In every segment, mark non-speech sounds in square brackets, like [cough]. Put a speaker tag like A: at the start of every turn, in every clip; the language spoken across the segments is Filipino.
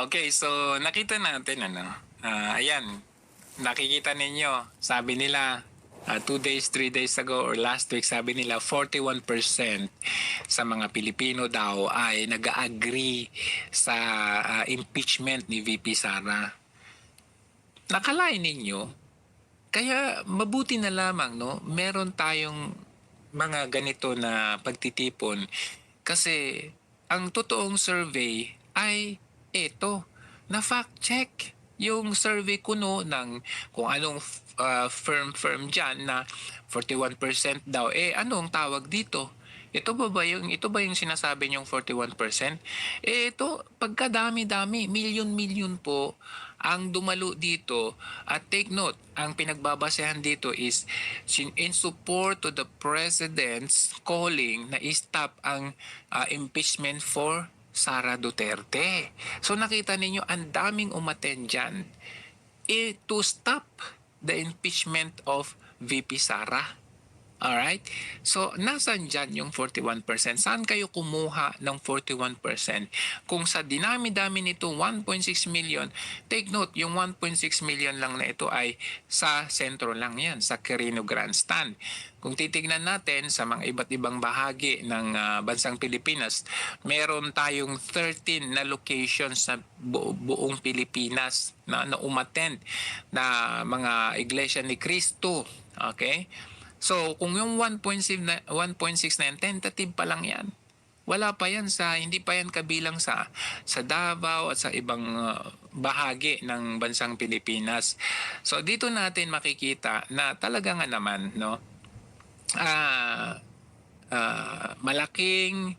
A: Okay, so nakita natin ano. ah, ayan, nakikita ninyo, sabi nila ah, two days, three days ago or last week, sabi nila 41% sa mga Pilipino daw ay nag-agree sa ah, impeachment ni VP Sara. Nakalain ninyo, kaya mabuti na lamang no, meron tayong mga ganito na pagtitipon kasi ang totoong survey ay ito, na fact check yung survey kuno ng kung anong uh, firm firm diyan na 41% daw. Eh anong tawag dito? Ito ba ba yung ito ba yung sinasabi niyong 41%? Eh ito pagkadami-dami, milyon-milyon po ang dumalo dito. At take note, ang pinagbabasehan dito is in support to the president's calling na stop ang uh, impeachment for Sara Duterte. So nakita ninyo ang daming umaten dyan eh, to stop the impeachment of VP Sara. Alright? So, nasan dyan yung 41%? Saan kayo kumuha ng 41%? Kung sa dinami-dami nito, 1.6 million, take note, yung 1.6 million lang na ito ay sa sentro lang yan, sa Quirino Grandstand. Kung titignan natin sa mga iba't ibang bahagi ng ah, bansang Pilipinas, meron tayong 13 na locations sa bu- buong Pilipinas na, na umattend na mga iglesia ni Cristo. Okay? So, kung yung 1.6 na, 1.6 na yan, tentative pa lang yan. Wala pa yan sa, hindi pa yan kabilang sa, sa Davao at sa ibang uh, bahagi ng bansang Pilipinas. So, dito natin makikita na talaga nga naman, no, ah, ah, malaking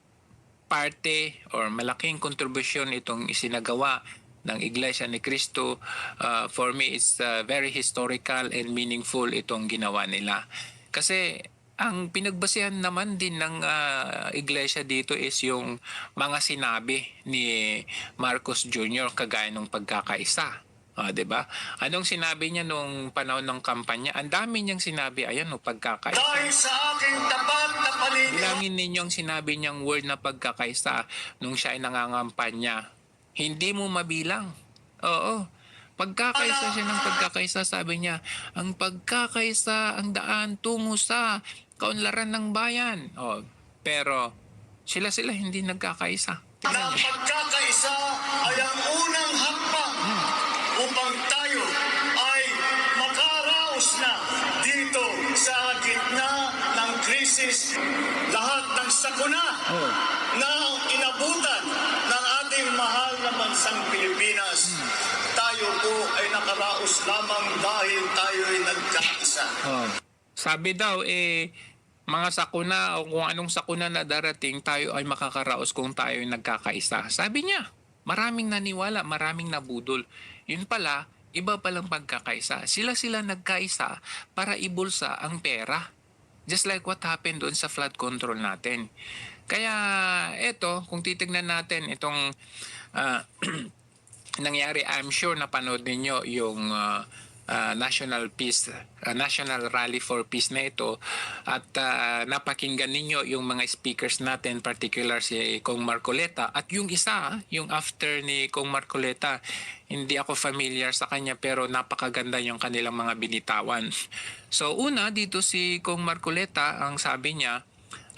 A: parte or malaking kontribusyon itong isinagawa ng Iglesia ni Cristo. Uh, for me, it's uh, very historical and meaningful itong ginawa nila. Kasi ang pinagbasehan naman din ng uh, iglesia dito is yung mga sinabi ni Marcos Jr. kagaya ng pagkakaisa. Ah, 'di ba? Anong sinabi niya nung panahon ng kampanya? Ang dami niyang sinabi, ayan no, pagkakaisa.
B: Dahil sa aking tapat na panindigan,
A: Bilangin ninyong sinabi niyang word na pagkakaisa nung siya ay nangangampanya. Hindi mo mabilang. Oo. Pagkakaisa siya ng pagkakaisa, sabi niya, ang pagkakaisa ang daan tungo sa kaunlaran ng bayan. Oh, pero sila-sila hindi nagkakaisa.
B: na ang pagkakaisa ay ang unang hakbang upang tayo ay makaraos na dito sa gitna ng krisis. Lahat ng sakuna
A: Oh.
B: na inabutan ng ating mahal na bansang Pilipinas. Ay nakaraos lamang dahil tayo ay nagkaisa.
A: Oh. Sabi daw, eh, mga sakuna o kung anong sakuna na darating, tayo ay makakaraos kung tayo ay nagkakaisa. Sabi niya, maraming naniwala, maraming nabudol. Yun pala, iba palang pagkakaisa. Sila-sila nagkaisa para ibulsa ang pera. Just like what happened doon sa flood control natin. Kaya eto, kung titignan natin itong ah, [clears throat] nangyari, I'm sure napanood ninyo yung ah, ah, National Peace, ah, National Rally for Peace na ito at ah, napakinggan ninyo yung mga speakers natin, particular si Kong Marcoleta at yung isa, yung after ni Kong Marcoleta, hindi ako familiar sa kanya pero napakaganda yung kanilang mga binitawan. [laughs] So una, dito si Kong Marcoleta, ang sabi niya,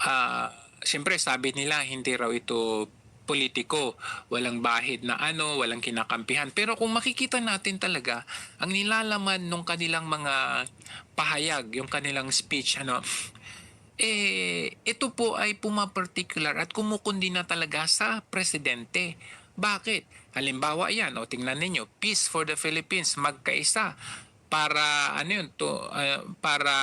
A: ah, siyempre sabi nila hindi raw ito politiko, walang bahid na ano, walang kinakampihan. Pero kung makikita natin talaga, ang nilalaman ng kanilang mga pahayag, yung kanilang speech, ano, eh, ito po ay pumaparticular at kumukundi na talaga sa presidente. Bakit? Halimbawa yan, o tingnan ninyo, Peace for the Philippines, magkaisa para ano yun to uh, para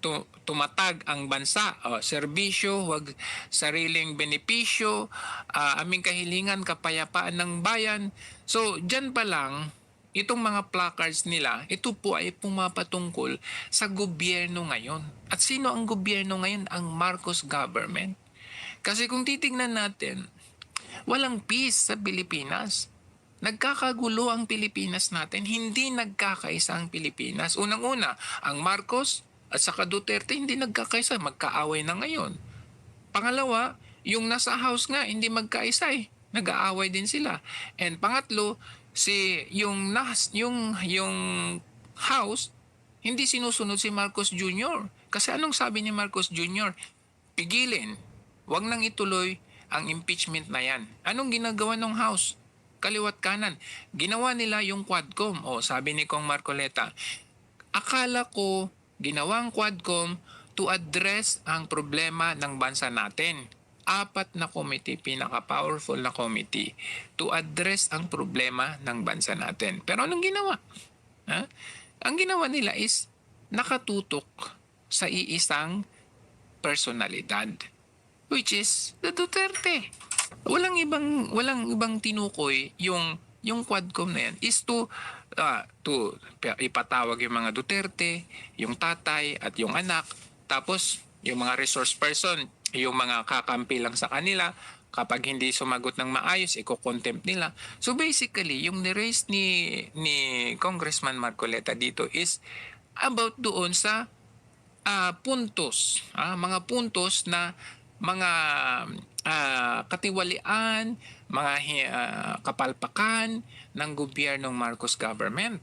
A: tu, tumatag ang bansa. O serbisyo wag sariling benepisyo. Uh, aming kahilingan kapayapaan ng bayan. So diyan pa lang itong mga placards nila ito po ay pumapatungkol sa gobyerno ngayon. At sino ang gobyerno ngayon? Ang Marcos government. Kasi kung titingnan natin walang peace sa Pilipinas Nagkakagulo ang Pilipinas natin, hindi nagkakaisa ang Pilipinas. Unang-una, ang Marcos at saka Duterte hindi nagkakaisa, magkaaway na ngayon. Pangalawa, yung nasa house nga hindi magkaisa eh. nag-aaway din sila. And pangatlo, si yung nas yung yung house hindi sinusunod si Marcos Jr. Kasi anong sabi ni Marcos Jr.? Pigilin. Huwag nang ituloy ang impeachment na yan. Anong ginagawa ng House? Kaliwat kanan. Ginawa nila yung Quadcom. O, sabi ni Kong Marcoleta, akala ko ginawang Quadcom to address ang problema ng bansa natin. Apat na committee, pinaka-powerful na committee to address ang problema ng bansa natin. Pero anong ginawa? Ha? Ang ginawa nila is nakatutok sa iisang personalidad which is the Duterte. Walang ibang walang ibang tinukoy yung yung Quadcom na yan is to ah, to ipatawag yung mga Duterte, yung tatay at yung anak, tapos yung mga resource person, yung mga kakampi lang sa kanila, kapag hindi sumagot ng maayos, iko-contempt nila. So basically, yung ni-raise ni, ni Congressman Marcoleta dito is about doon sa ah, puntos, ah, mga puntos na mga ah, katiwalian, mga ah, kapalpakan ng gobyernong Marcos government.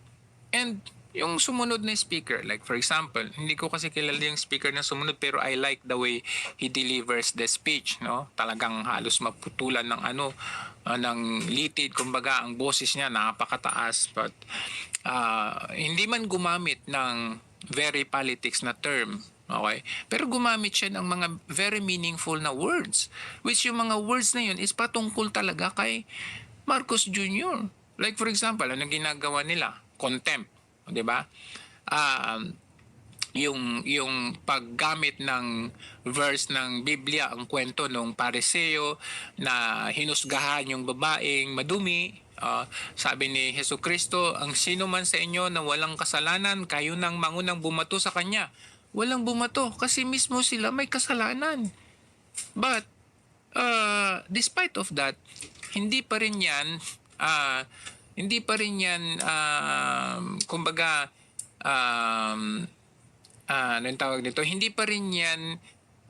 A: And yung sumunod na speaker, like for example, hindi ko kasi kilala yung speaker na sumunod pero I like the way he delivers the speech, no? Talagang halos maputulan ng ano, ah, ng litid, kumbaga ang boses niya napakataas but ah, hindi man gumamit ng very politics na term, Okay? Pero gumamit siya ng mga very meaningful na words. Which yung mga words na yun is patungkol talaga kay Marcos Jr. Like for example, anong ginagawa nila? Contempt. Di ba? Um, yung yung paggamit ng verse ng Biblia ang kwento ng pariseo na hinusgahan yung babaeng madumi Ah, sabi ni Heso Kristo ang sino man sa inyo na walang kasalanan kayo nang mangunang bumato sa kanya walang bumato kasi mismo sila may kasalanan but uh, despite of that hindi pa rin yan ah, hindi pa rin yan um, kumbaga um, ah, ano yung tawag nito, hindi pa rin yan,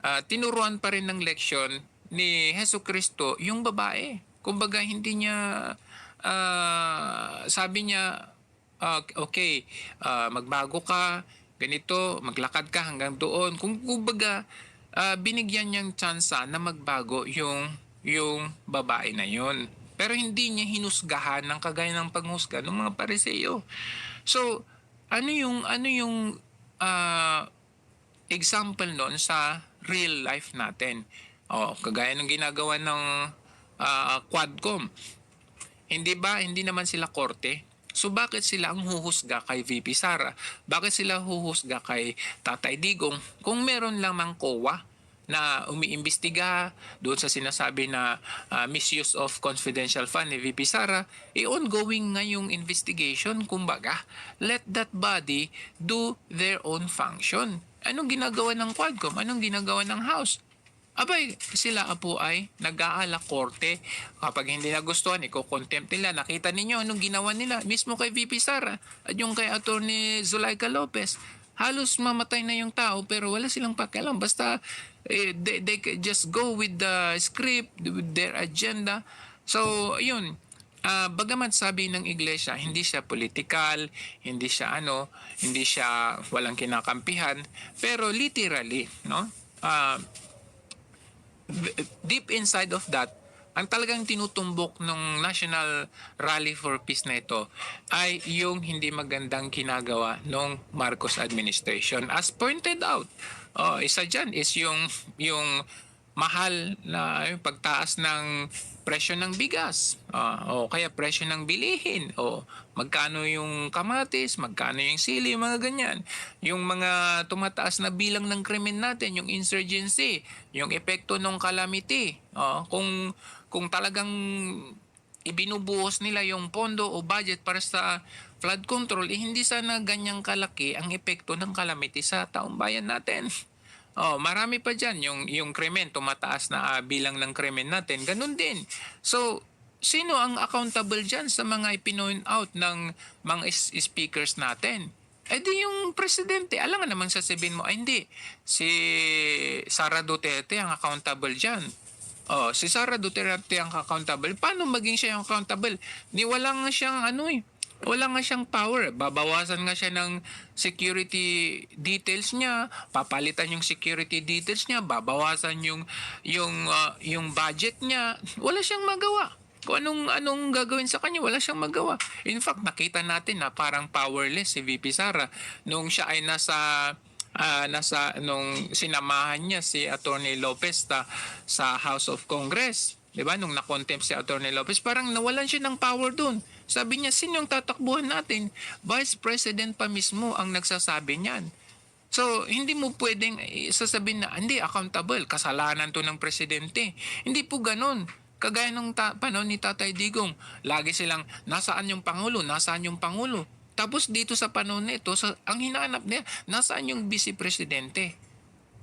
A: ah, tinuruan pa rin ng leksyon ni Heso Kristo yung babae. Kumbaga, hindi niya, ah, sabi niya, ah, okay, ah, magbago ka, ganito, maglakad ka hanggang doon. Kung kumbaga, ah, binigyan niyang tsansa na magbago yung, yung babae na yun. Pero hindi niya hinusgahan ng kagaya ng panghusga ng mga pariseo. So, ano yung ano yung ah, example noon sa real life natin. O, kagaya ng ginagawa ng ah, Quadcom. Hindi ba, hindi naman sila korte? So bakit sila ang huhusga kay VP Sara? Bakit sila huhusga kay Tatay Digong kung meron lamang COA na umiimbestiga doon sa sinasabi na ah, misuse of confidential fund ni VP Sara, eh ongoing nga yung investigation. Kumbaga, let that body do their own function. Anong ginagawa ng Quadcom? Anong ginagawa ng House? Abay, sila po ay nag-aala korte. Kapag hindi nagustuhan, iko-contempt nila. Nakita ninyo anong ginawa nila. Mismo kay VP Sara at yung kay Atty. Zulaika Lopez. Halos mamatay na yung tao pero wala silang pakialam. Basta eh, they, they just go with the script, with their agenda. So, yun. Ah, bagamat sabi ng iglesia, hindi siya political, hindi siya ano, hindi siya walang kinakampihan, pero literally, no? Ah, deep inside of that, ang talagang tinutumbok ng National Rally for Peace na ito ay yung hindi magandang ginagawa ng Marcos administration. As pointed out, oh, isa dyan is yung, yung mahal na yung pagtaas ng presyo ng bigas ah, o kaya presyo ng bilihin o magkano yung kamatis, magkano yung sili, mga ganyan. Yung mga tumataas na bilang ng krimen natin, yung insurgency, yung epekto ng calamity. ah, kung kung talagang ibinubuhos nila yung pondo o budget para sa flood control, eh, hindi sana ganyang kalaki ang epekto ng calamity sa taong bayan natin. [laughs] Oh, marami pa diyan yung yung krimen tumataas na ah, bilang ng krimen natin. Ganun din. So, sino ang accountable diyan sa mga ipinoint out ng mga speakers natin? Eh di yung presidente, alam nga naman sasabihin mo, ay hindi, si Sara Duterte ang accountable diyan. Oh, si Sara Duterte ang accountable. Paano maging siya yung accountable? Ni wala siyang ano eh. Wala nga siyang power. Babawasan nga siya ng security details niya, papalitan yung security details niya, babawasan yung yung ah, yung budget niya. Wala siyang magawa. Kung anong anong gagawin sa kanya, wala siyang magawa. In fact, nakita natin na parang powerless si VP Sara nung siya ay nasa ah, nasa nung sinamahan niya si Attorney Lopez ta, sa House of Congress. 'Di ba? Nung na-contempt si Attorney Lopez, parang nawalan siya ng power doon. Sabi niya, sino yung tatakbuhan natin? Vice President pa mismo ang nagsasabi niyan. So, hindi mo pwedeng sasabihin na, hindi, accountable, kasalanan to ng presidente. Hindi po ganun. Kagaya nung ta- panahon ni Tatay Digong, lagi silang, nasaan yung Pangulo, nasaan yung Pangulo. Tapos dito sa panahon na ito, sa, ang hinahanap niya, nasaan yung Vice Presidente?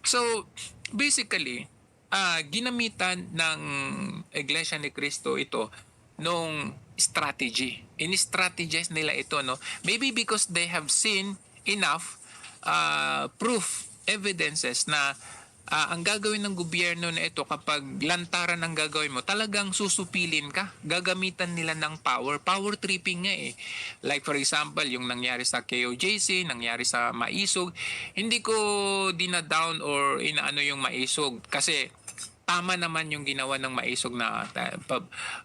A: So, basically, ah ginamitan ng Iglesia ni Cristo ito nung strategy. In-strategize nila ito, no? Maybe because they have seen enough ah, proof, evidences na ah, ang gagawin ng gobyerno na ito kapag lantaran ang gagawin mo, talagang susupilin ka. Gagamitan nila ng power. Power tripping nga eh. Like for example, yung nangyari sa KOJC, nangyari sa Maisog. Hindi ko dinadown or inaano yung Maisog kasi tama naman yung ginawa ng maisog na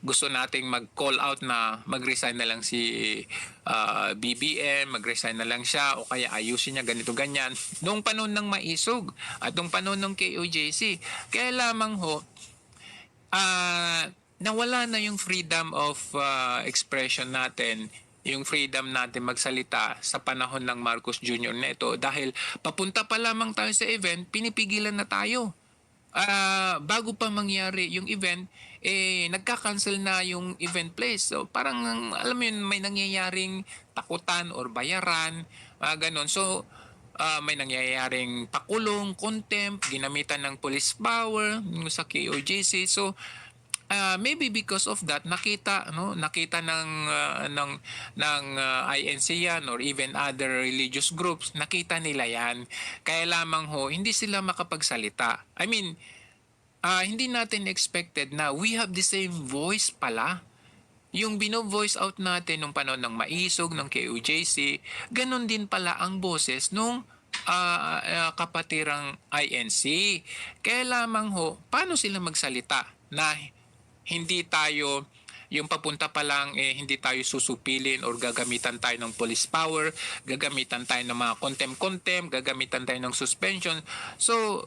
A: gusto nating mag-call out na mag-resign na lang si ah, BBM, mag-resign na lang siya o kaya ayusin niya ganito ganyan. Noong panahon ng maisog at noong panahon ng KOJC, kaya lamang ho, ah nawala na yung freedom of ah, expression natin yung freedom natin magsalita sa panahon ng Marcos Jr. na ito dahil papunta pa lamang tayo sa event, pinipigilan na tayo ah bago pa mangyari yung event, eh, nagka-cancel na yung event place. So, parang, alam mo yun, may nangyayaring takutan or bayaran, ah ganon. So, ah, may nangyayaring pakulong, contempt, ginamitan ng police power sa KOJC. So, ah, maybe because of that nakita no? Nakita ng ah, ng ng ah, INC yan or even other religious groups nakita nila yan. Kaya lamang ho hindi sila makapagsalita. I mean ah, hindi natin expected na we have the same voice pala. Yung bino-voice out natin nung panahon ng Maisog, ng KUJC, ganun din pala ang boses nung ah, ah, kapatirang INC. Kaya lamang ho, paano sila magsalita? Na hindi tayo yung papunta pa lang eh hindi tayo susupilin or gagamitan tayo ng police power, gagamitan tayo ng mga contempt-contempt, gagamitan tayo ng suspension. So,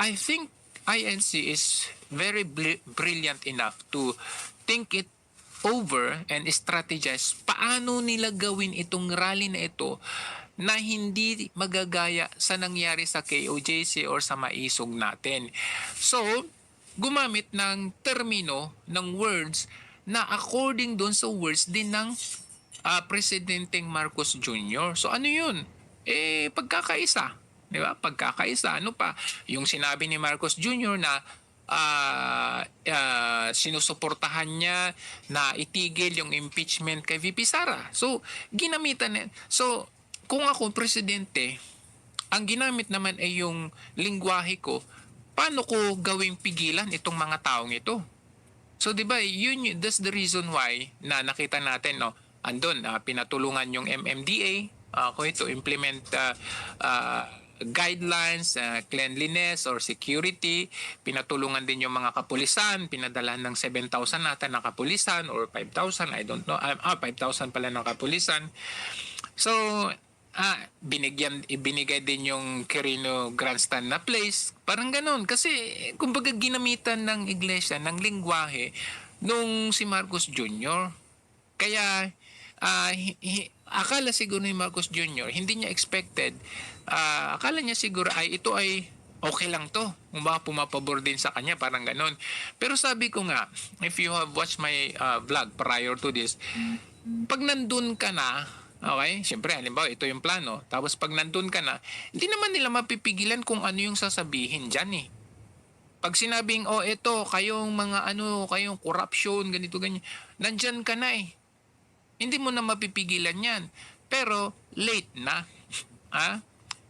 A: I think INC is very bri- brilliant enough to think it over and strategize paano nila gawin itong rally na ito na hindi magagaya sa nangyari sa KOJC or sa maisog natin. So, gumamit ng termino, ng words na according doon sa words din ng ah, Presidenteng Marcos Jr. So ano yun? Eh, pagkakaisa. Di ba? Pagkakaisa. Ano pa? Yung sinabi ni Marcos Jr. na ah, ah, sinusuportahan niya na itigil yung impeachment kay VP Sara. So, ginamitan niya. So, kung ako presidente, ang ginamit naman ay yung lingwahe ko, paano ko gawing pigilan itong mga taong ito? So 'di ba, yun that's the reason why na nakita natin no, andun ah, pinatulungan yung MMDA ako ito implement ah, ah, guidelines, ah, cleanliness or security, pinatulungan din yung mga kapulisan, pinadala ng 7,000 nata na kapulisan or 5,000, I don't know, ah, ah, 5,000 pala ng kapulisan. So, ah, binigyan, ibinigay din yung Quirino Grandstand na place. Parang ganun. Kasi, kumbaga ginamitan ng iglesia, ng lingwahe, nung si Marcos Jr. Kaya, ah, hi- hi- akala siguro ni Marcos Jr., hindi niya expected, ah, akala niya siguro ay ito ay okay lang to. Kung baka pumapabor din sa kanya, parang ganun. Pero sabi ko nga, if you have watched my ah, vlog prior to this, pag nandun ka na, okay, siyempre, halimbawa, ito yung plano. Tapos pag nandun ka na, hindi naman nila mapipigilan kung ano yung sasabihin dyan eh. Pag sinabing, oh, ito, kayong mga ano, kayong corruption, ganito, ganyan, nandyan ka na eh. Hindi mo na mapipigilan yan. Pero, late na. [laughs] ha?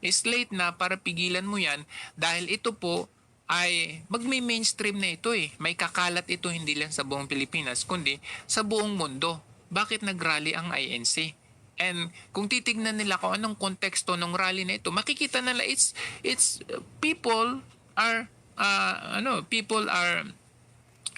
A: Is late na para pigilan mo yan dahil ito po ay magme-mainstream na ito eh. May kakalat ito hindi lang sa buong Pilipinas, kundi sa buong mundo. Bakit nagrally ang INC? And kung titignan nila kung anong konteksto ng rally na ito, makikita nila it's it's uh, people are uh, ano, people are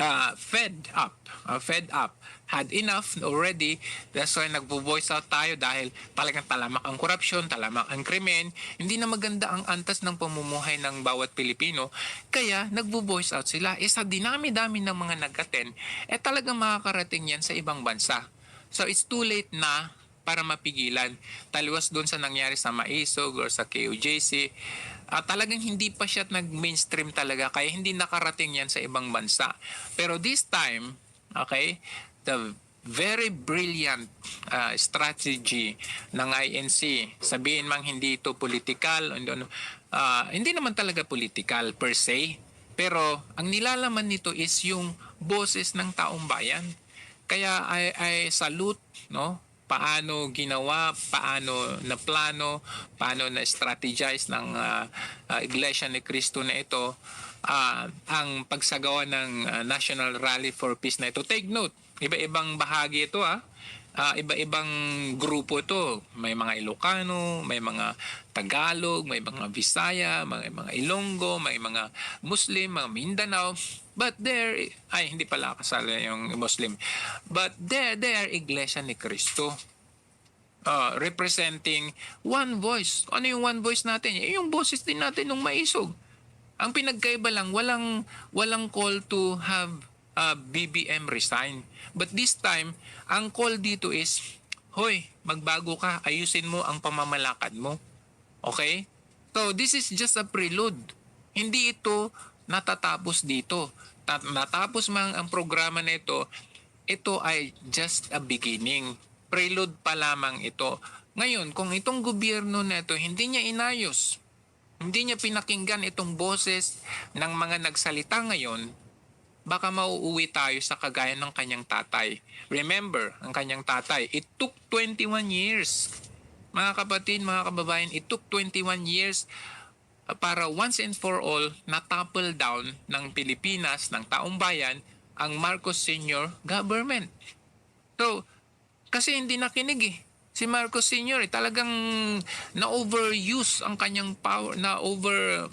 A: uh, fed up, uh, fed up, had enough already. That's why nagvo-voice out tayo dahil talagang talamak ang korupsyon, talamak ang krimen. Hindi na maganda ang antas ng pamumuhay ng bawat Pilipino. Kaya nagvo-voice out sila. E dinami-dami ng mga nag-attend, eh talagang makakarating yan sa ibang bansa. So it's too late na para mapigilan. Taliwas doon sa nangyari sa Maisog or sa KOJC, ah, talagang hindi pa siya nag-mainstream talaga kaya hindi nakarating yan sa ibang bansa. Pero this time, okay, the very brilliant ah, strategy ng INC, sabihin mang hindi ito political, ah, hindi naman talaga political per se, pero ang nilalaman nito is yung boses ng taong bayan. Kaya I, I salute no paano ginawa, paano na plano, paano na strategize ng ah, ah, Iglesia ni Cristo na ito ah, ang pagsagawa ng ah, National Rally for Peace na ito. Take note, iba-ibang bahagi ito ah. Ah, iba-ibang grupo ito. May mga Ilocano, may mga Tagalog, may mga Visaya, may mga Ilonggo, may mga Muslim, mga Mindanao. But there, ay hindi pala kasala yung Muslim. But there, they are Iglesia ni Cristo. Uh, representing one voice. Ano yung one voice natin? Eh, yung boses din natin ng maisog. Ang pinagkaiba lang, walang, walang call to have uh, BBM resign. But this time, ang call dito is, Hoy, magbago ka, ayusin mo ang pamamalakad mo. Okay? So, this is just a prelude. Hindi ito natatapos dito. Ta- natapos man ang programa na ito, ito ay just a beginning. Prelude pa lamang ito. Ngayon, kung itong gobyerno na ito hindi niya inayos, hindi niya pinakinggan itong boses ng mga nagsalita ngayon, baka mauuwi tayo sa kagaya ng kanyang tatay. Remember, ang kanyang tatay, it took 21 years. Mga kapatid, mga kababayan, it took 21 years para once and for all na-topple down ng Pilipinas, ng taong bayan, ang Marcos Senior government. So, kasi hindi nakinig eh. Si Marcos Senior eh, talagang na-overuse ang kanyang power, na-over,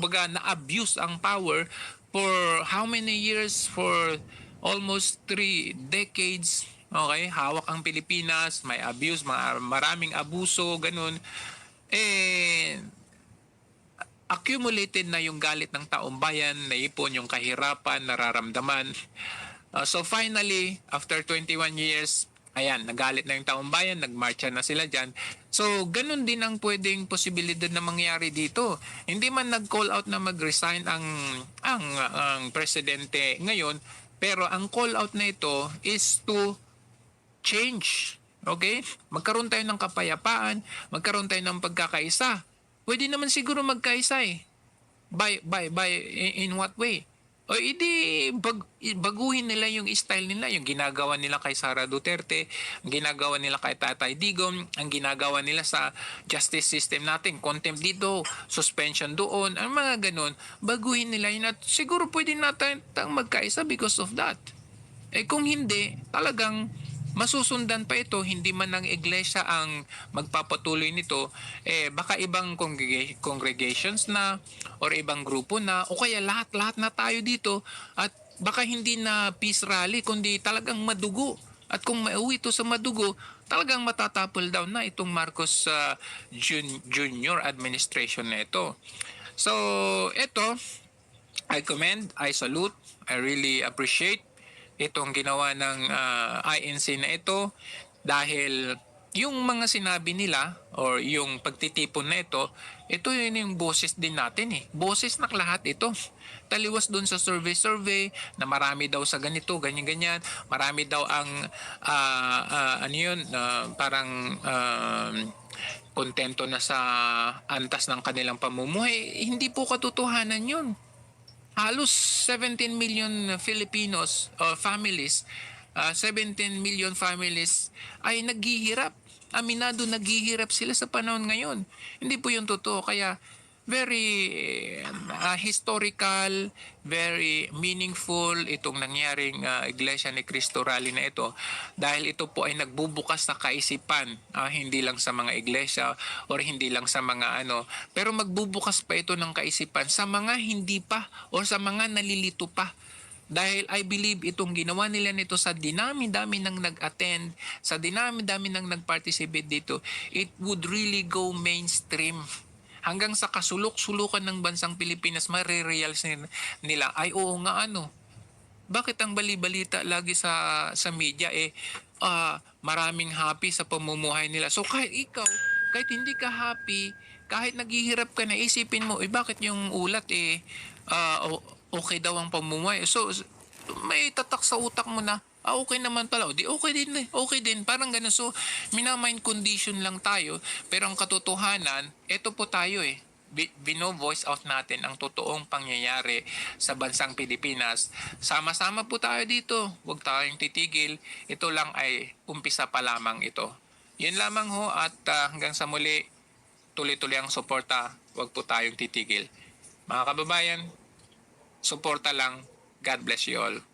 A: baga, na-abuse ang power for how many years? For almost three decades. Okay, hawak ang Pilipinas, may abuse, maraming abuso, ganun. Eh, accumulated na yung galit ng taong bayan, naipon yung kahirapan, nararamdaman. Uh, so finally, after 21 years, ayan, nagalit na yung taong bayan, nagmarcha na sila dyan. So, ganun din ang pwedeng posibilidad na mangyari dito. Hindi man nag-call out na mag-resign ang, ang, ang presidente ngayon, pero ang call out na ito is to change. Okay? Magkaroon tayo ng kapayapaan, magkaroon tayo ng pagkakaisa. Pwede naman siguro magkaisa eh. By, by, by, in, in what way? O hindi bag, baguhin nila yung style nila, yung ginagawa nila kay Sara Duterte, ang ginagawa nila kay Tatay Digong, ang ginagawa nila sa justice system natin, contempt dito, suspension doon, ang mga ganun, baguhin nila yun at siguro pwede natin magkaisa because of that. Eh kung hindi, talagang masusundan pa ito, hindi man ng iglesia ang magpapatuloy nito, eh baka ibang congrega- congregations na or ibang grupo na o kaya lahat-lahat na tayo dito at baka hindi na peace rally kundi talagang madugo. At kung mauwi ito sa madugo, talagang matatapol down na itong Marcos uh, Jun- Junior administration na ito. So, ito, I commend, I salute, I really appreciate itong ginawa ng ah, INC na ito dahil yung mga sinabi nila or yung pagtitipon na ito, ito yun yung boses din natin eh. Boses na lahat ito. Taliwas dun sa survey-survey na marami daw sa ganito, ganyan-ganyan. Marami daw ang, ah, ah, ano yun, ah, parang ah, kontento na sa antas ng kanilang pamumuhay. Hindi po katotohanan yun halos 17 million Filipinos or families, uh, 17 million families ay naghihirap. Aminado naghihirap sila sa panahon ngayon. Hindi po yung totoo. Kaya very uh, historical, very meaningful itong nangyaring uh, Iglesia ni Cristo Rally na ito dahil ito po ay nagbubukas na kaisipan ah, hindi lang sa mga iglesia or hindi lang sa mga ano pero magbubukas pa ito ng kaisipan sa mga hindi pa or sa mga nalilito pa dahil I believe itong ginawa nila nito sa dinami-dami ng nag-attend, sa dinami-dami ng nag-participate dito, it would really go mainstream. Hanggang sa kasulok-sulukan ng bansang Pilipinas, marirealize nila, ay oo nga ano, bakit ang bali-balita lagi sa sa media eh ah, maraming happy sa pamumuhay nila. So kahit ikaw, kahit hindi ka happy, kahit naghihirap ka na isipin mo, eh bakit yung ulat eh o- okay daw ang pamumuhay. So may tatak sa utak mo na ah, okay naman pala. Di okay din eh. Okay din. Parang ganun. So, minamind condition lang tayo. Pero ang katotohanan, eto po tayo eh. Bi- Bino-voice out natin ang totoong pangyayari sa bansang Pilipinas. Sama-sama po tayo dito. Huwag tayong titigil. Ito lang ay umpisa pa lamang ito. Yun lamang ho at ah, hanggang sa muli, tuloy-tuloy ang suporta. Huwag po tayong titigil. Mga kababayan, suporta lang. God bless you all.